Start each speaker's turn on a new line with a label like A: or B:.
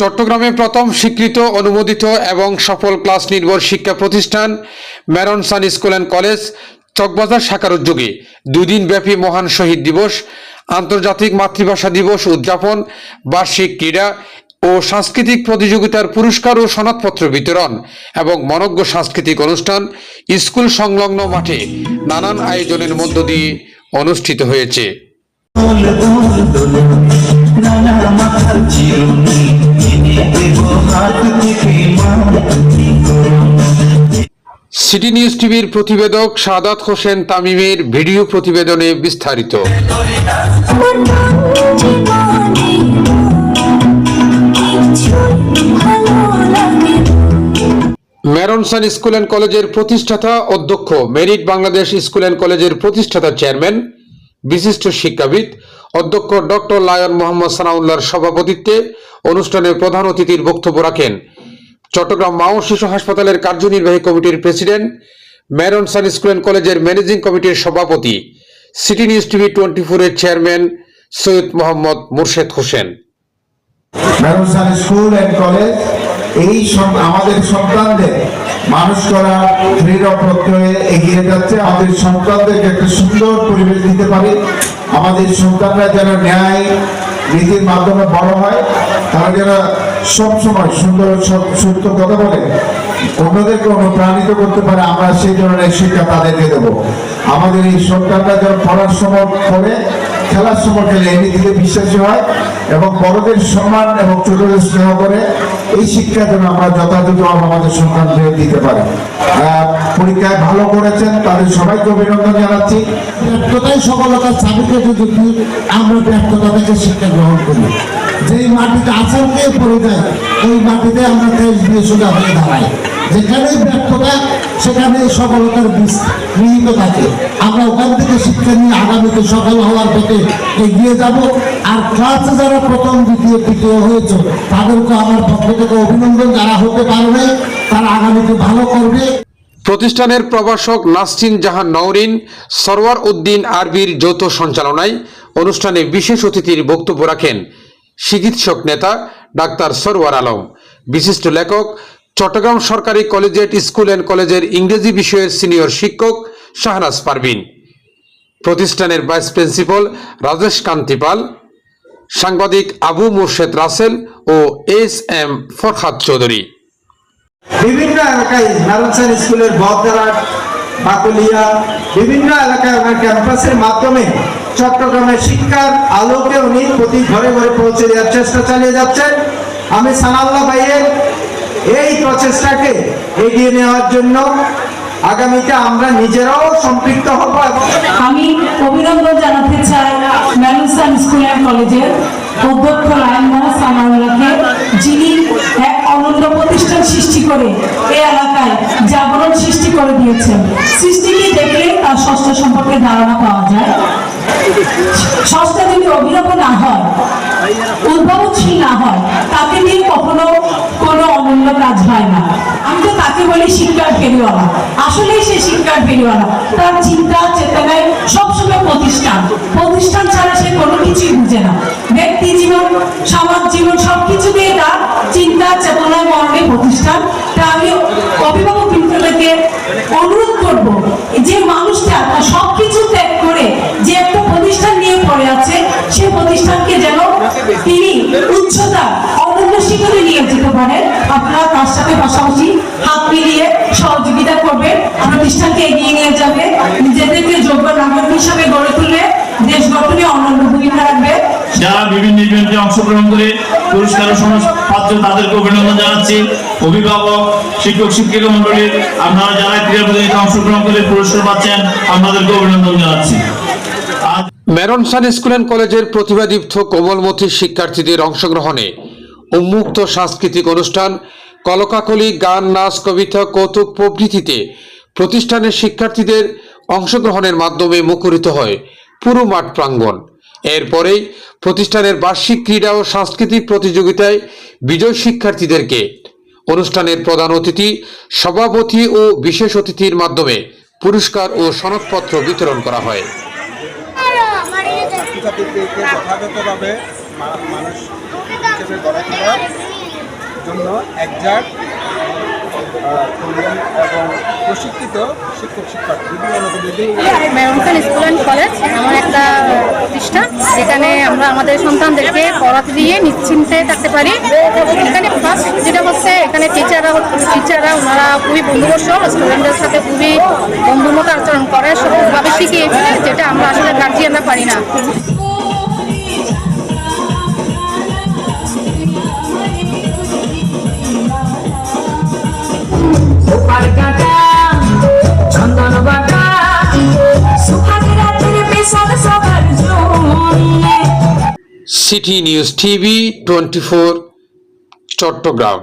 A: চট্টগ্রামে প্রথম স্বীকৃত, অনুমোদিত এবং সফল ক্লাস নির্ভর শিক্ষা প্রতিষ্ঠান Marron Sun school and college, Chawkbazar শাখার উদ্যোগে দুই দিনব্যাপী মহান শহীদ দিবস, আন্তর্জাতিক মাতৃভাষা দিবস উদযাপন, বার্ষিক ক্রীড়া ও সাংস্কৃতিক প্রতিযোগিতার পুরস্কার ও সনদপত্র বিতরণ এবং মনজ্ঞ সাংস্কৃতিক অনুষ্ঠান স্কুল সংলগ্ন মাঠে নানান আয়োজনের মধ্য দিয়ে অনুষ্ঠিত হয়েছে। সিটি নিউজ টিভির প্রতিবেদক সাদাত হোসেন তামিমের ভিডিও প্রতিবেদনে বিস্তারিত। ম্যারনসান স্কুল অ্যান্ড কলেজের প্রতিষ্ঠাতা অধ্যক্ষ, মেরিট বাংলাদেশ স্কুল অ্যান্ড কলেজের প্রতিষ্ঠাতা চেয়ারম্যান বিশিষ্ট শিক্ষাবিদ, অধ্যক্ষ ডক্টর লায়ন মোহাম্মদ সানাউল্লাহর সভাপতিত্বে অনুষ্ঠানে প্রধান অতিথির বক্তব্য রাখেন। চট্টগ্রাম মা ও শিশু হাসপাতালের কার্যনির্বাহী কমিটির president, Marron Sun school and কলেজের ম্যানেজিং কমিটির সভাপতি, সিটি নিউজ টিভি টোয়েন্টি ফোরের chairman Syed Mohammad Murshed Hossain.
B: Marronsun school and college এই সব আমাদের সন্তানদের, মানুষ করা দৃঢ় প্রত্যয়ে এগিয়ে যাচ্ছে। আমাদের সন্তানদেরকে একটা সুন্দর পরিবেশ দিতে পারি। আমাদের সন্তানরা যেন ন্যায় নীতির মাধ্যমে বড় হয়, তারা যেন সবসময় সুন্দর সত্য কথা বলে, অন্যদেরকে অনুপ্রাণিত করতে পারে, আমরা সেই ধরনের শিক্ষা তাদেরকে দেবো। আমাদের এই সন্তানরা যেন পড়ার সময় পড়ে খেলার সময় খেলে এই নীতিতে বিশ্বাসী হয় এবং বড়দের সম্মান এবং ছোটদের স্নেহ করে এই শিক্ষা যেন আমরা যথাযথভাবে আমাদের সন্তানদের দিতে পারি। পরীক্ষায় ভালো করেছেন, তাদের সবাইকে অভিনন্দন জানাচ্ছি।
C: ব্যর্থতাই সফলতার চাবিকাঠি যদি আমরা ব্যর্থতা থেকে শিক্ষা গ্রহণ করি। যেই মাটিতে আচরণকে পড়ে যায়, ওই মাটিতে আমরা দেশ দিয়ে সোজা হয়ে দাঁড়াই। যেখানেই ব্যর্থতা সেখানে সফলতার বীজ নিহিত থাকে। আমরা ওখান থেকে শিক্ষা নিয়ে আগামীতে সফল হওয়ার পথে এগিয়ে যাব। আর ক্লাসে যারা প্রথম, দ্বিতীয়, তৃতীয় হয়েছে, তাদেরকে আমার পক্ষ থেকে অভিনন্দন যারা হতে পারবে, তারা আগামীতে ভালো করবে।
A: প্রতিষ্ঠানের প্রভাষক নাসরিন জাহান নওরিন, সরওয়ার উদ্দিন আরবির যৌথ সঞ্চালনায় অনুষ্ঠানে বিশেষ অতিথির বক্তব্য রাখেন চিকিৎসক নেতা ডাক্তার সরওয়ার আলম। বিশিষ্ট লেখক চট্টগ্রাম সরকারি কলেজিয়েট স্কুল অ্যান্ড কলেজের ইংরেজি বিষয়ের সিনিয়র শিক্ষক শাহনাজ পারভিন। প্রতিষ্ঠানের ভাইস প্রিন্সিপাল রাজেশ কান্তিপাল সাংবাদিক আবু মুর্শেদ রাসেল ও এস এম ফরহাদ চৌধুরী।
D: বিভিন্ন এলাকায় স্কুলের বদরাট, বাকলিয়া, বিভিন্ন এলাকায় ক্যাম্পাসের মাধ্যমে চট্টগ্রামের শিক্ষার আলোকে উনি প্রতি ঘরে ঘরে পৌঁছে দেওয়ার চেষ্টা চালিয়ে যাচ্ছেন। আমি সানাল্লাহ ভাইয়ের এই প্রচেষ্টাকে এগিয়ে নেওয়ার জন্য আগামীতে আমরা নিজেরাও সম্পৃক্ত হব
E: আমি অভিনন্দন জানাতে চাই ম্যানুসান স্কুল অ্যান্ড কলেজের অধ্যক্ষ মোহাম্মদ সামাউল্লাহকে যিনি এক অনন্য প্রতিষ্ঠান সৃষ্টি করে এই এলাকায় জাগরণ সৃষ্টি করে দিয়েছেন। সৃষ্টিকে দেখলে তার ষষ্ঠ সম্পর্কে ধারণা পাওয়া যায়। ষষ্ঠ যদি অভিনব না হয়, উদ্ভাবনশীল না হয় কোনো কাজ হয় না। আমি তো তাকে বলি শিক্ষার ফেরিওয়ালা। আসলেই সে শিক্ষার ফেরিওয়ালা। তার চিন্তা, চেতনায় সবসময় প্রতিষ্ঠান। প্রতিষ্ঠান ছাড়া সে কোনো কিছুই বুঝে না। পাশাপাশি হাত মিলিয়ে সহযোগিতা করবে। প্রতিষ্ঠানকে এগিয়ে নিয়ে যাবে। নিজেদেরকে যোগ্য নাগরিক হিসাবে গড়ে তুলবে দেশ গঠনে অনন্য ভূমিকা রাখবে।
F: যারা বিভিন্ন ইভেন্টে অংশগ্রহণ করে পুরস্কার পাত্র তাদেরকে অভিনন্দন জানাচ্ছি। অভিভাবক শিক্ষক শিক্ষিকা মন্ডলী আপনারা যারা ক্রীড়া প্রতিযোগিতায় অংশগ্রহণ করে পুরস্কার পাচ্ছেন আপনাদেরকে অভিনন্দন জানাচ্ছি।
A: ম্যারনসান স্কুল অ্যান্ড কলেজের প্রতিভাদীপ্ত কোমলমতি শিক্ষার্থীদের অংশগ্রহণে উন্মুক্ত সাংস্কৃতিক অনুষ্ঠান কলকাকলি গান, নাচ, কবিতা, কৌতুক প্রভৃতিতে প্রতিষ্ঠানের শিক্ষার্থীদের অংশগ্রহণের মাধ্যমে মুখরিত হয় পুরো মাঠ প্রাঙ্গণ। এরপরেই প্রতিষ্ঠানের বার্ষিক ক্রীড়া ও সাংস্কৃতিক প্রতিযোগিতায় বিজয় শিক্ষার্থীদেরকে অনুষ্ঠানের প্রধান অতিথি, সভাপতি ও বিশেষ অতিথির মাধ্যমে পুরস্কার ও সনদপত্র বিতরণ করা হয়।
G: জন্য প্রশিক্ষিত শিক্ষক বিভিন্ন
H: স্কুল অ্যান্ড কলেজ এমন একটা প্রতিষ্ঠান, যেখানে আমরা আমাদের সন্তানদেরকে পড়াতে দিয়ে নিশ্চিন্তে থাকতে পারি। এখানে ফার্স্ট যেটা হচ্ছে, এখানে টিচাররা টিচাররা ওনারা খুবই বন্ধুবর্ষক স্টুডেন্টদের সাথে খুবই বন্ধুর মতো আচরণ করে সবভাবে শিখিয়েছে, যেটা আমরা আসলে গার্জিয়ানরা পারি না।
A: City News TV twenty four Chattogram.